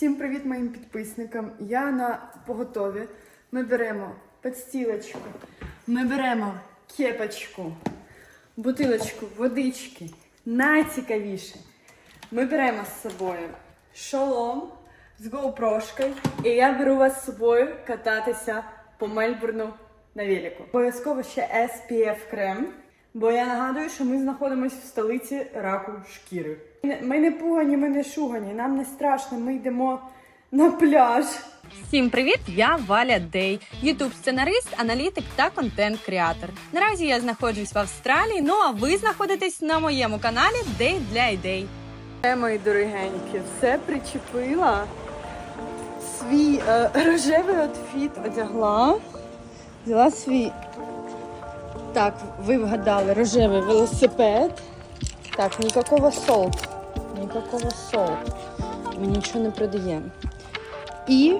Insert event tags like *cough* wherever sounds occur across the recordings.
Всім привіт моїм підписникам. Я на поготові. Ми беремо підстілочку, ми беремо кепочку, бутилочку водички. Найцікавіше. Ми беремо з собою шолом з GoPro-шкою, і я беру вас з собою кататися по Мельбурну на велику. Обов'язково ще SPF крем. Бо я нагадую, що ми знаходимося в столиці раку шкіри. Ми не пугані, ми не шугані, нам не страшно, ми йдемо на пляж. Всім привіт! Я Валя Дей, ютуб сценарист, аналітик та контент-креатор. Наразі я знаходжусь в Австралії. Ну а ви знаходитесь на моєму каналі Дей для ідей. Е, мої дорогенькі, все причепила. Свій е, рожевий отфіт одягла. Взяла свій. Так, ви вгадали, рожевий велосипед. Так, ніякого солт. Ніякого солт. Ми нічого не продаємо. І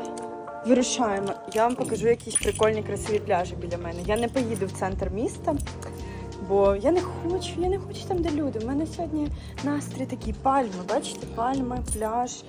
вирушаємо. Я вам покажу якісь прикольні красиві пляжі біля мене. Я не поїду в центр міста, бо я не хочу, я не хочу там, де люди. У мене сьогодні настрій такий пальми. Бачите, пальми, пляж.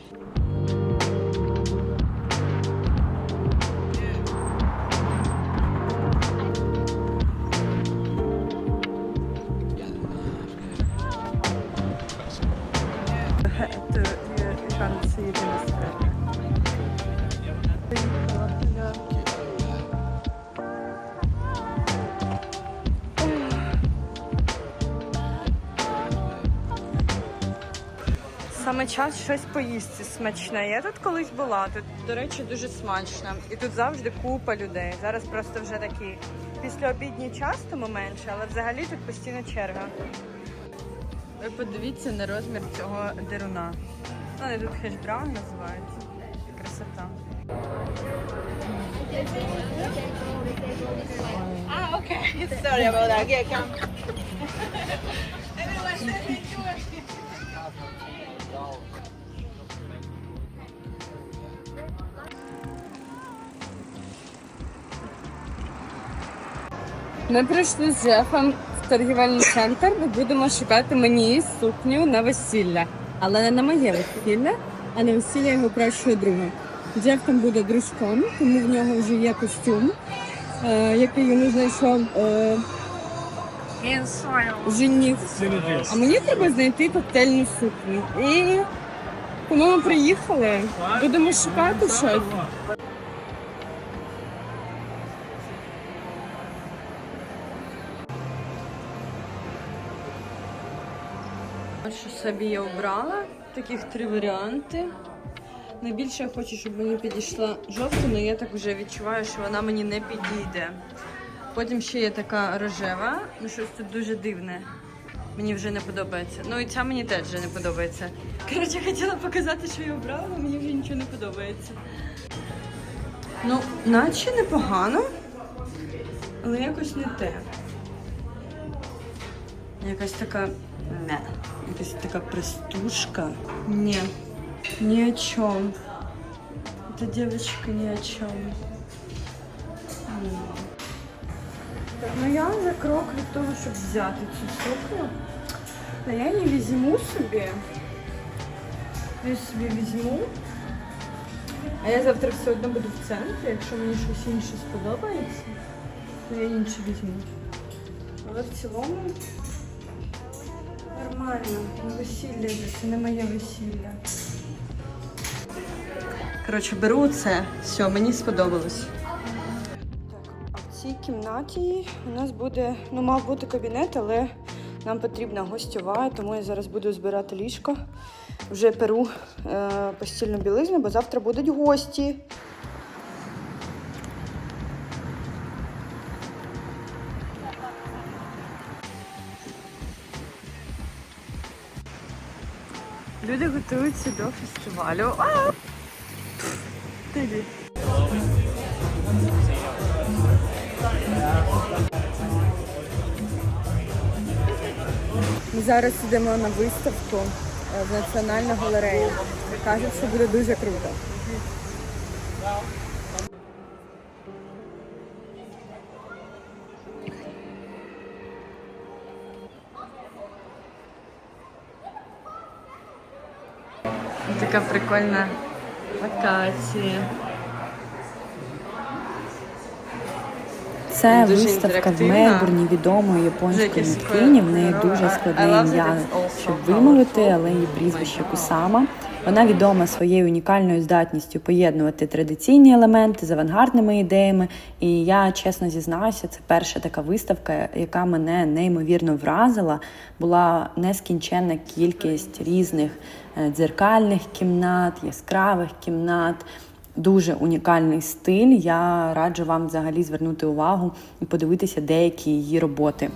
Саме час щось поїсти смачне. Я тут колись була. Тут, до речі, дуже смачно. І тут завжди купа людей. Зараз просто вже такі післяобідній час, тому менше, але взагалі тут постійно черга. Ви подивіться на розмір цього деруна. Ну, тут хешбраун називають. Красота. Ah, okay. Sorry about that. Yeah, come. *laughs* Ми прийшли з Джефом в торгівельний центр. Ми будемо шукати мені сукню на весілля. Але не на моє весілля, а на весілля його кращого друга. Джеф там буде дружком, тому в нього вже є костюм, е, який йому знайшов е, жених. А мені треба знайти коктейльну сукню. І тому ми приїхали, будемо шукати щось. Що собі я обрала? Таких три варіанти. Найбільше я хочу, щоб мені підійшла жовта, але я так вже відчуваю, що вона мені не підійде. Потім ще є така рожева, ну щось тут дуже дивне. Мені вже не подобається. Ну і ця мені теж вже не подобається. Коротше, хотіла показати, що я обрала, але мені вже нічого не подобається. Ну, наче непогано, але якось не те. Якась така. Не. Якась така простушка. Ні. Ни о чем. Эта девочка ни о чем. Так, ну я за крок від того, щоб взяти цю сукню. Та я не візьму собі. Я собі візьму. А я завтра все одно буду в центрі. Якщо мені щось інше сподобається, то я інше візьму. Але в цілому нормально. Весілля це не моє весілля. Коротше, беру це. Все, мені сподобалось. Так, а в цій кімнаті у нас буде, ну, мав бути кабінет, але нам потрібна гостьова, тому я зараз буду збирати ліжко. Вже перу е, постільну білизну, бо завтра будуть гості. Люди готуються до фестивалю. Ти. Ми зараз йдемо на виставку е, в Національну галерею. Кажуть, що буде дуже круто. Така прикольна акації. Це Дуже виставка в. Мельбурні відомої японської митині. В неї дуже складне ім'я, щоб вимовити, але її прізвище Кусама. Вона відома своєю унікальною здатністю поєднувати традиційні елементи з авангардними ідеями. І я чесно зізнаюся, це перша така виставка, яка мене неймовірно вразила. Була нескінченна кількість різних дзеркальних кімнат, яскравих кімнат. Дуже унікальний стиль. Я раджу вам взагалі звернути увагу і подивитися деякі її роботи.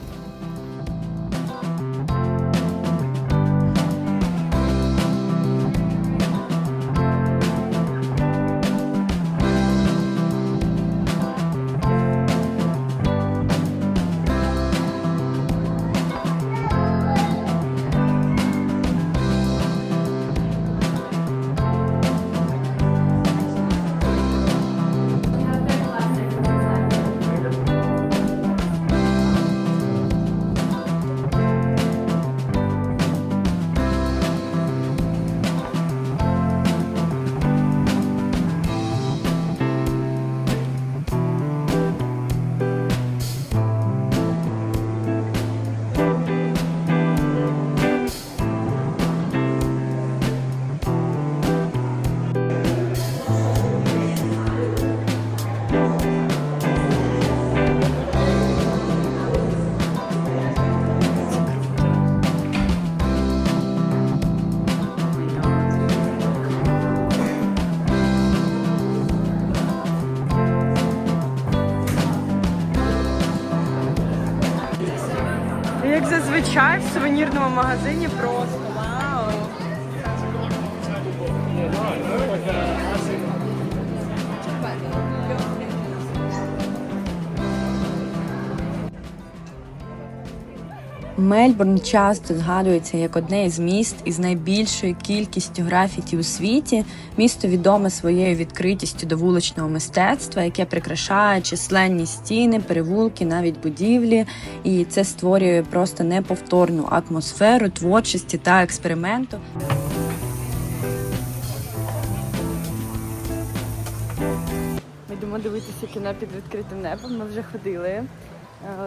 Магазині просто Мельбурн часто згадується як одне із міст із найбільшою кількістю графіті у світі. Місто відоме своєю відкритістю до вуличного мистецтва, яке прикрашає численні стіни, перевулки, навіть будівлі, і це створює просто неповторну атмосферу творчості та експерименту. Ми йдемо дивитися кіно під відкритим небом. Ми вже ходили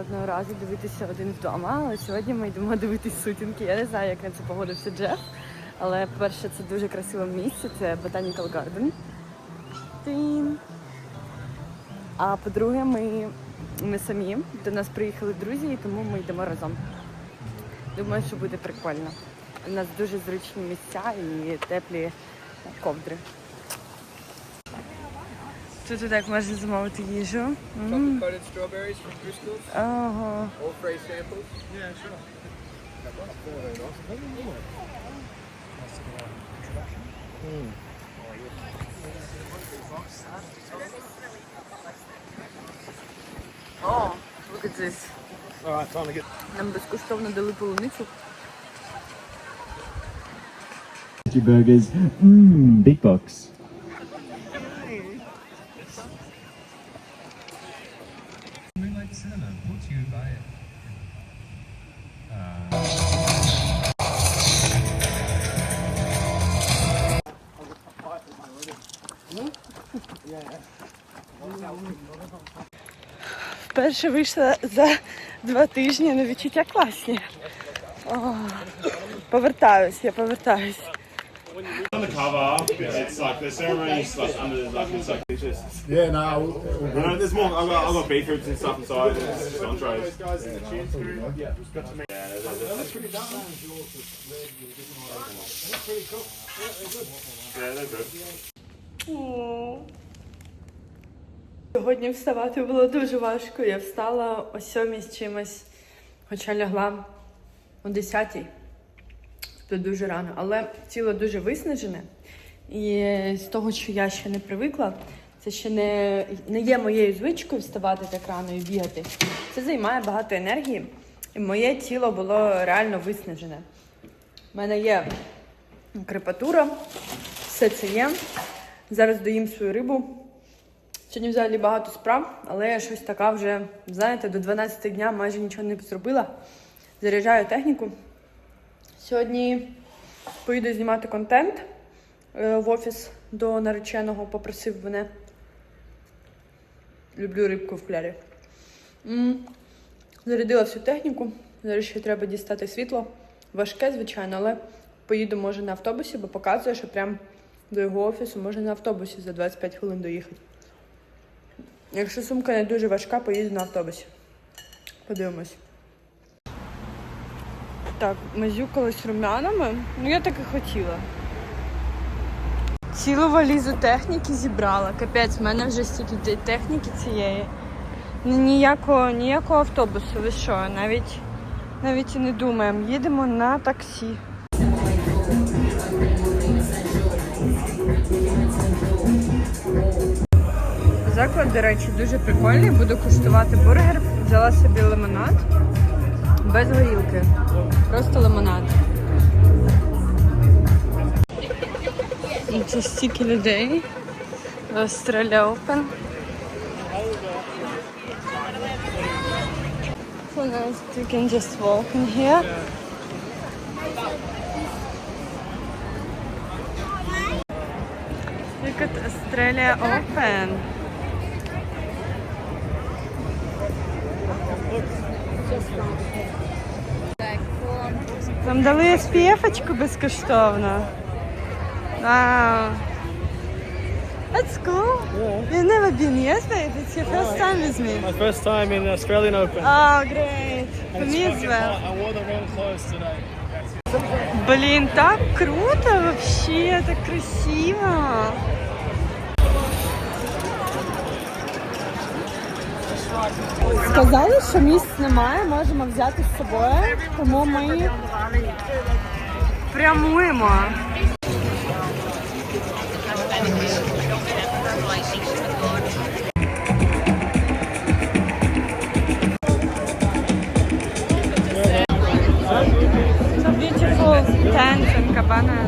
одного разу дивитися один вдома, але сьогодні ми йдемо дивитись сутінки. Я не знаю, як на це погодився Джеф. Але, по-перше, це дуже красиве місце, це Botanical Garden. Тин. А по-друге, ми не самі. До нас приїхали друзі, і тому ми йдемо разом. Думаю, що буде прикольно. У нас дуже зручні місця і теплі ковдри. Тут так можна замовити їжу. М. Chocolate coated strawberries from Driscoll's, Ого. all phrase samples. О, look at this. Нам безкоштовно дали полуницю. Veggie burgers. Mmm, big box. Вперше вийшла за два тижні, але відчуття класні. О, повертаюсь, я повертаюсь. on the cover, it's like the ceremony's like under like it's like it's just Yeah, no, no, there's more. I've got, I've got beef ribs and stuff inside. and It's just entrees. Yeah, they're good. Сьогодні вставати було дуже важко. Я встала о сьомій з чимось, хоча лягла о десятій. Це дуже рано. Але тіло дуже виснажене. І з того, що я ще не привикла, це ще не, не є моєю звичкою вставати так рано і бігати. Це займає багато енергії. І моє тіло було реально виснажене. У мене є крепатура, все це є. Зараз доїм свою рибу. Сьогодні взагалі багато справ, але я щось така вже, знаєте, до 12 дня майже нічого не зробила. Заряджаю техніку. Сьогодні поїду знімати контент е, в офіс до нареченого попросив мене. Люблю рибку в клярі. Зарядила всю техніку. Зараз ще треба дістати світло. Важке, звичайно, але поїду може на автобусі, бо показує, що прям до його офісу можна на автобусі за 25 хвилин доїхати. Якщо сумка не дуже важка, поїду на автобусі. Подивимось. Так, ми зюкались румянами. Ну, я так і хотіла. Цілу валізу техніки зібрала. Капець, в мене вже стільки техніки цієї. Ніякого, ніякого автобусу, ви що, навіть, навіть і не думаємо. Їдемо на таксі. Заклад, до речі, дуже прикольний. Буду куштувати бургер. Взяла собі лимонад без горілки. Просто лимонад. І Це стільки людей. Australia Open. So nice. You can just walk in here. Look at Australia Open. Нам дали SPF-очку безкоштовно. Wow. That's cool. Yeah. You've never been, yes, babe? It's your first oh, time with me. My first time in Australian Open. Oh, great. For me as well. I wore the wrong clothes today. Блін, так круто вообще, так красиво. Сказали, що місць немає, можемо взяти з собою, тому ми прямуємо. Beautiful tents and cabanas.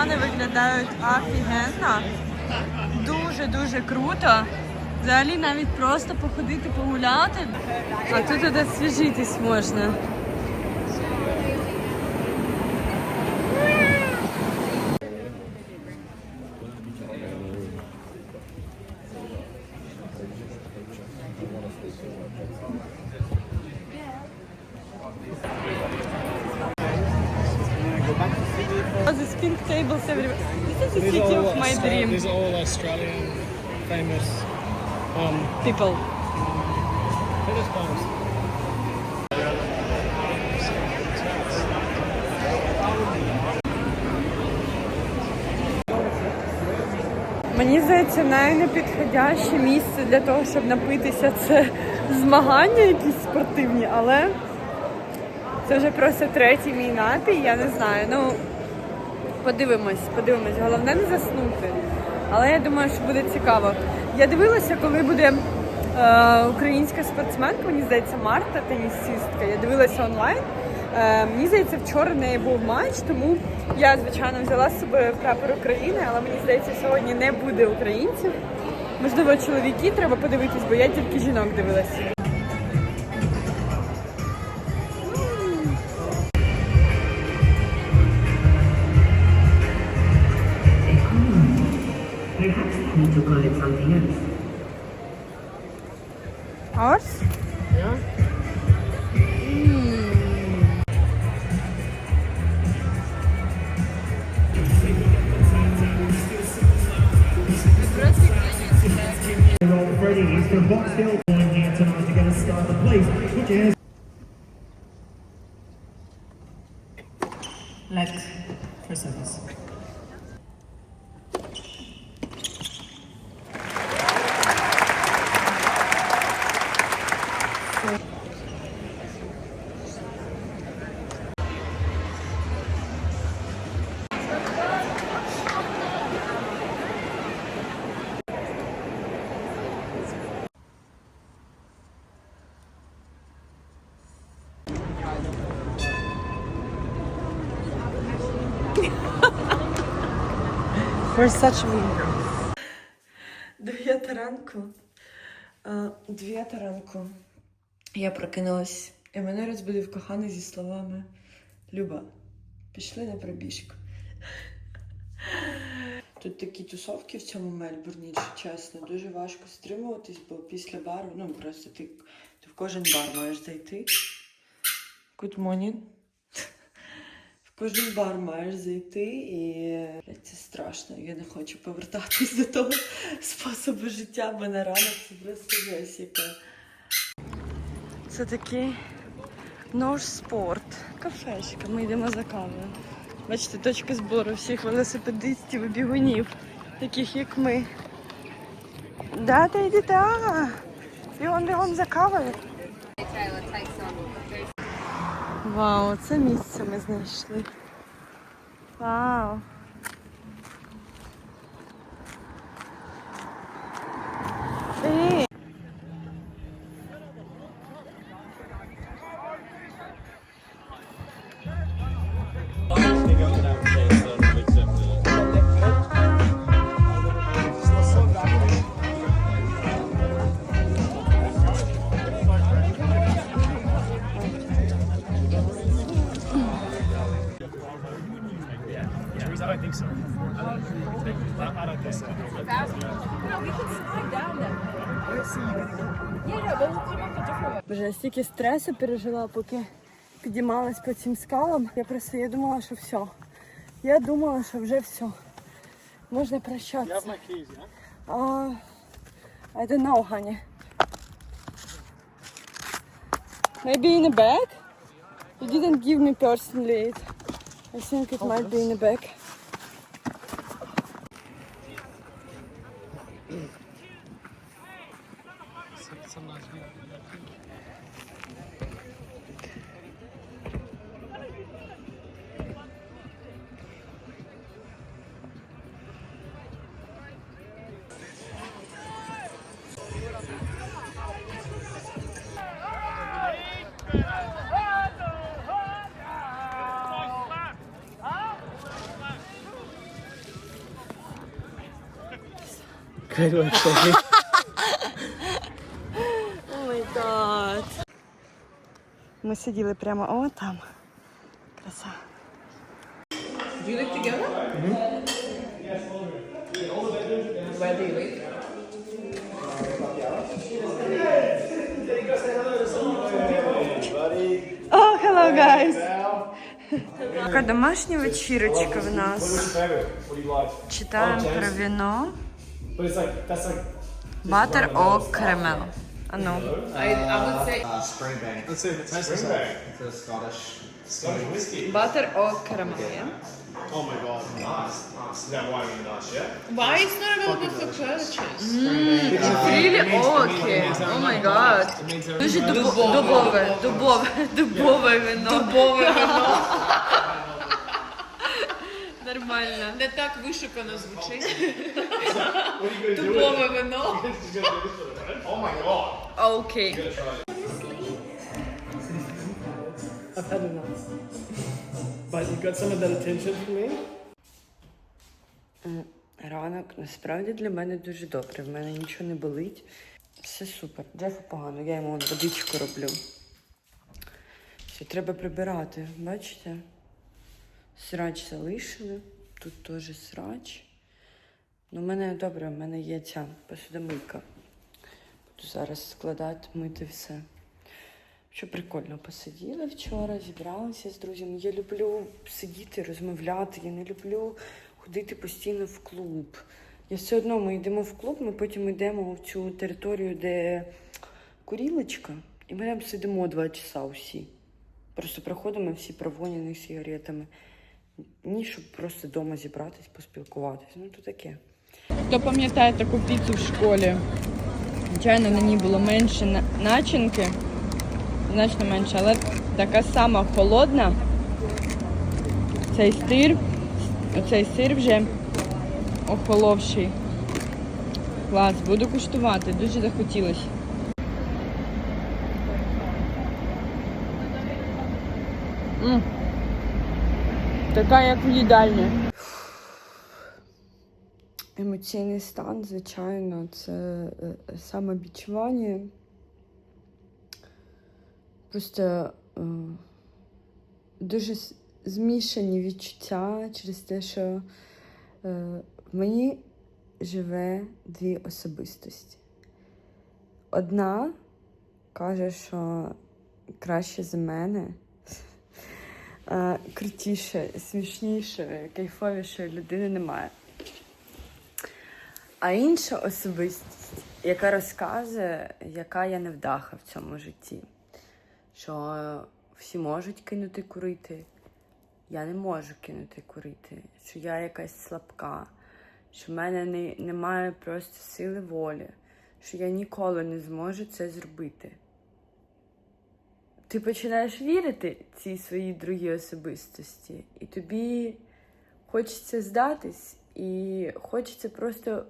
Кабани виглядають офігенно. Дуже-дуже круто. Взагалі навіть просто походити, погуляти, а тут свіжитись можна. Мені здається, найнепідходяще місце для того, щоб напитися, це змагання якісь спортивні, але це вже просто третій мій напій, я не знаю. Ну, подивимось, подивимось. Головне не заснути. Але я думаю, що буде цікаво. Я дивилася, коли буде е, українська спортсменка, мені здається, Марта, тенісистка. Я дивилася онлайн. Е, мені здається, вчора в неї був матч, тому я, звичайно, взяла з собою прапор України, але мені здається, сьогодні не буде українців. Можливо, чоловіки треба подивитись, бо я тільки жінок дивилася. Perhaps I from Box Hill. Дев'ята ранку. Дев'ята ранку. Я прокинулась, і мене розбудив коханий зі словами Люба, пішли на пробіжку. Тут такі тусовки в цьому Мельбурні, чесно, дуже важко стримуватись, бо після бару, ну просто ти, ти в кожен бар маєш зайти. Good morning. Кожен бар маєш зайти і це страшно. Я не хочу повертатись до того способу життя, бо на ранок це просто яка. Це такий нож спорт. Кафешка. Ми йдемо за кавою. Бачите, точка збору всіх велосипедистів і бігунів, таких як ми. Да, та йди, да. Бігом, бігом за кавою. Вау, це місце ми знайшли. Вау. I don't think so. I don't think, I don't think so. Боже, я стільки стресу пережила, поки підіймалась по цим скалам. Я просто я думала, що все. Я думала, що вже все. Можна прощатися. my keys, yeah? Uh, I don't know, honey. Maybe in a bag? You didn't give me personally it. I think it might be in the bag. Great work, Sophie. О май гад. Ми сиділи прямо о там. Краса. О, hello, guys. Така домашня вечірочка в нас. What do you like? Читаємо про віно. But it's like, that's like, Батер о кремел. А ну. Springbank. let's see if it tastes the same. It's a Scottish. Scottish whiskey. Батер о кремел. є? Oh my god. Nice. Nice. Is that why you're nice, yeah? Why is not available for purchase? Really? Окей. О май гад. It means everything. Дуже дубо- дубове, дубове, дубове вино. Дубове вино. Нормально. Не так вишукано звучить. *laughs* Дубове вино. Oh my god. Окей. I've had enough. But you got some of that attention from me? Ранок насправді для мене дуже добре. В мене нічого не болить. Все супер. Джефу погано, я йому водичку роблю. Все, треба прибирати, бачите? Срач залишили. Тут теж срач. Ну, в мене добре, в мене є ця посудомийка. Буду зараз складати, мити все. Що прикольно посиділи вчора, зібралися з друзями. Я люблю сидіти, розмовляти. Я не люблю ходити постійно в клуб. Я все одно ми йдемо в клуб, ми потім йдемо в цю територію, де курілочка, і ми там сидимо два часа усі. Просто приходимо всі провоняні сигаретами. Ні, щоб просто вдома зібратись, поспілкуватись. Ну то таке. Хто пам'ятає таку піцу в школі? Звичайно, на ній було менше начинки, значно менше, але така сама холодна. Цей сир, оцей сир вже охоловший. Клас, буду куштувати, дуже захотілося. М. Така, як в їдальні. Емоційний стан, звичайно, це е, самовідчування. Просто е, дуже змішані відчуття через те, що е, в мені живе дві особистості. Одна каже, що краще за мене, е, крутіше, смішніше, кайфовішої людини немає. А інша особистість, яка розказує, яка я невдаха в цьому житті, що всі можуть кинути курити, я не можу кинути курити, що я якась слабка, що в мене не, немає просто сили волі, що я ніколи не зможу це зробити. Ти починаєш вірити цій своїй другій особистості, і тобі хочеться здатись, і хочеться просто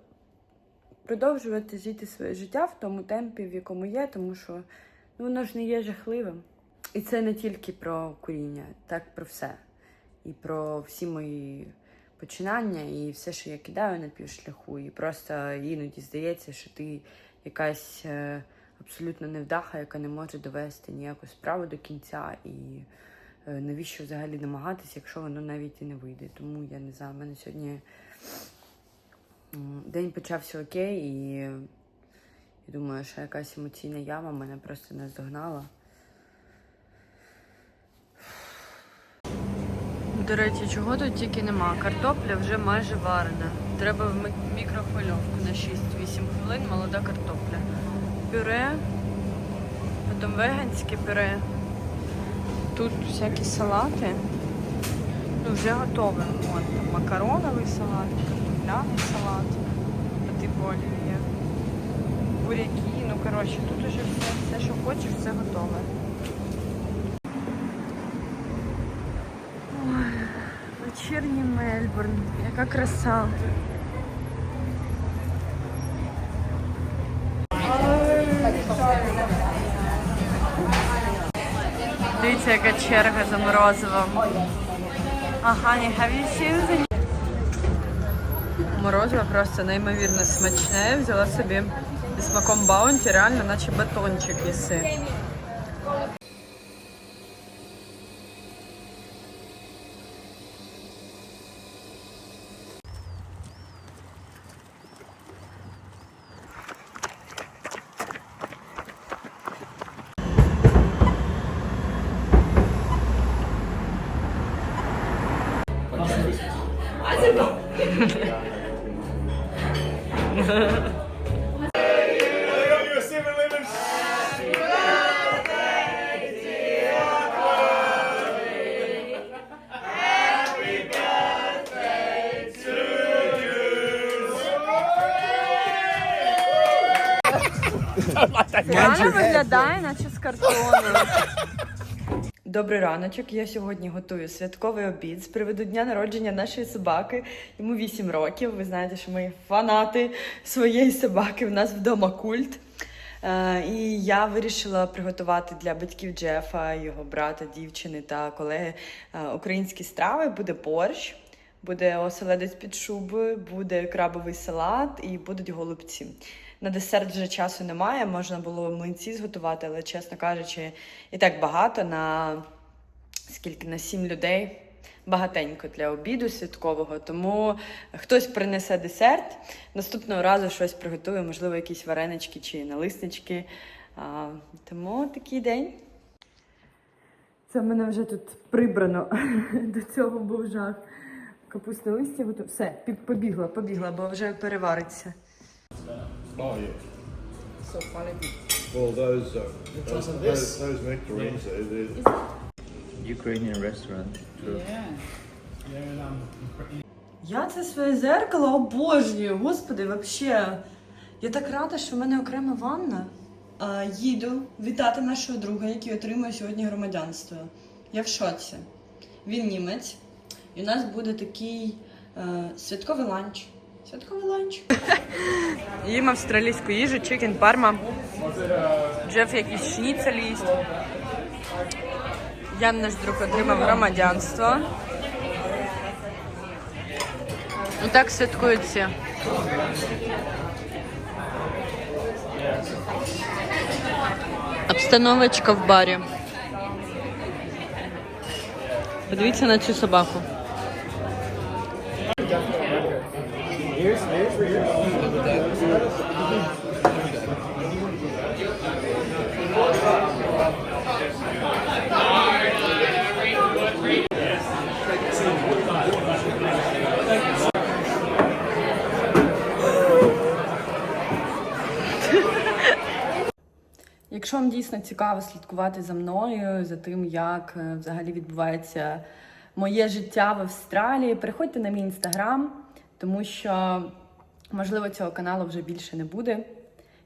продовжувати жити своє життя в тому темпі, в якому є, тому що ну, воно ж не є жахливим. І це не тільки про куріння, так про все. І про всі мої починання, і все, що я кидаю на півшляху. І просто іноді здається, що ти якась е, абсолютно невдаха, яка не може довести ніяку справу до кінця. І е, навіщо взагалі намагатися, якщо воно навіть і не вийде. Тому я не знаю, в мене сьогодні день почався окей, і я думаю, що якась емоційна яма мене просто наздогнала. До речі, чого тут тільки нема. Картопля вже майже варена. Треба в мі- мікрохвильовку на 6-8 хвилин молода картопля. Пюре, потім веганське пюре. Тут всякі салати. Ну, вже готове. От, там макароновий салат, картопляний салат, по типу. Буряки, ну коротше, тут уже все, все, що хочеш, все готове. Вечірній Мельбурн. Яка краса. Дивіться, яка черга за морозивом. Ага, have you seen the... Морозиво просто неймовірно смачне. Взяла собі зі смаком баунті, реально наче батончик їси. Реально виглядає, наче з картону. Добрий раночок. Я сьогодні готую святковий обід з приводу дня народження нашої собаки. Йому 8 років. Ви знаєте, що ми фанати своєї собаки. У нас вдома культ. Е, і я вирішила приготувати для батьків Джефа, його брата, дівчини та колеги е, українські страви. Буде борщ, буде оселедець під шубою, буде крабовий салат і будуть голубці. На десерт вже часу немає, можна було млинці зготувати, але, чесно кажучи, і так багато на скільки на сім людей. Багатенько для обіду святкового, тому хтось принесе десерт, наступного разу щось приготує, можливо, якісь варенички чи налиснички. А, тому такий день. Це в мене вже тут прибрано. *laughs* До цього був жах. Капустне листя. Все, побігла, побігла, бо вже перевариться. Oh yeah. So funny. Well, those uh, those, of those, this. those nectarines, they're, they're Ukrainian restaurant. True. Yeah. Yeah, and, um, Я це своє зеркало обожнюю. Господи, вообще. Я так рада, що в мене окрема ванна. А, їду вітати нашого друга, який отримує сьогодні громадянство. Я в шоці. Він німець. І у нас буде такий е, святковий ланч. Святковий ланч. *laughs* Їм австралійську їжу, чикен парма. Джеф якийсь шніцель їсть. Ян наш друг отримав громадянство. І так святкують всі. Обстановочка в барі. Подивіться на цю собаку. Якщо вам дійсно цікаво слідкувати за мною, за тим, як е, взагалі відбувається моє життя в Австралії, переходьте на мій інстаграм, тому що, можливо, цього каналу вже більше не буде.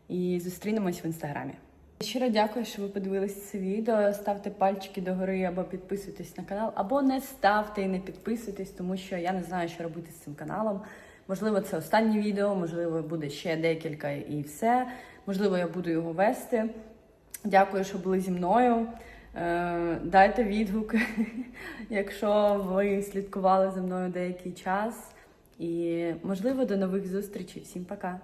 І зустрінемось в інстаграмі. Щиро дякую, що ви подивились це відео. Ставте пальчики догори або підписуйтесь на канал, або не ставте і не підписуйтесь, тому що я не знаю, що робити з цим каналом. Можливо, це останнє відео, можливо, буде ще декілька і все. Можливо, я буду його вести. Дякую, що були зі мною. Е, Дайте відгук, *laughs* якщо ви слідкували за мною деякий час. І можливо до нових зустрічей. Всім пока!